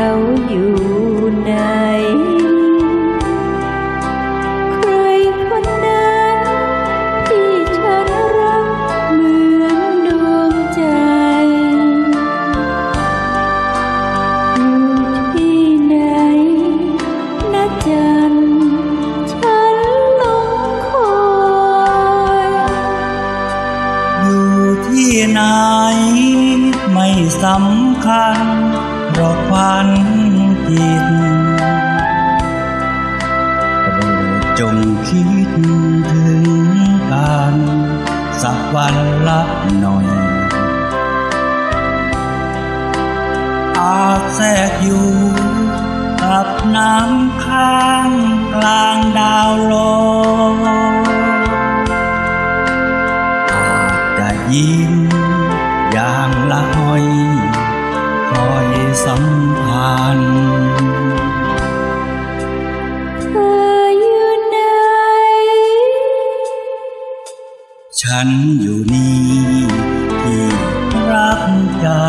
เขาอยู่ไหน ใครคนนั้นที่ฉันรักเหมือนดวงใจ อยู่ที่ไหนนะจันฉันหลงคอยอยู่ที่ไหนไม่สำคัญ ราะควันจิตโปรดจงคิดถึงกันสักวันละหน่อย อาจแทรกอยู่กับน้ำค้างกลางดาวโลกอาจจะยิ้มอย่างละหอย คอยสัมพันธ์เธออยู่ไหนฉันอยู่นี่ที่รักจา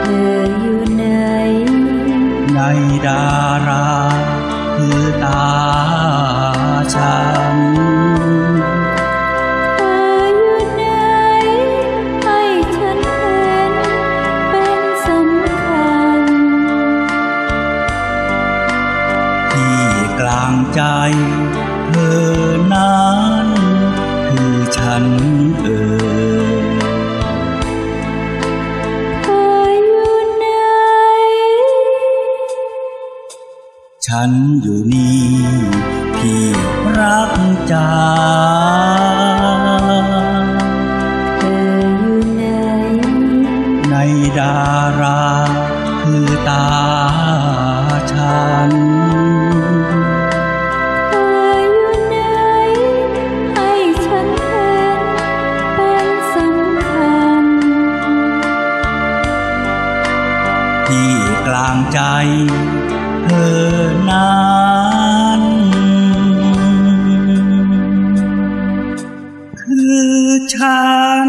เธออยู่ไหน ในดาราคือตาฉัน กลางใจ เธอนั้นคือฉันเอ่ยเธออยู่ไหนฉันอยู่นี่ที่รักจา ที่กลางใจเธอนั้นคือฉัน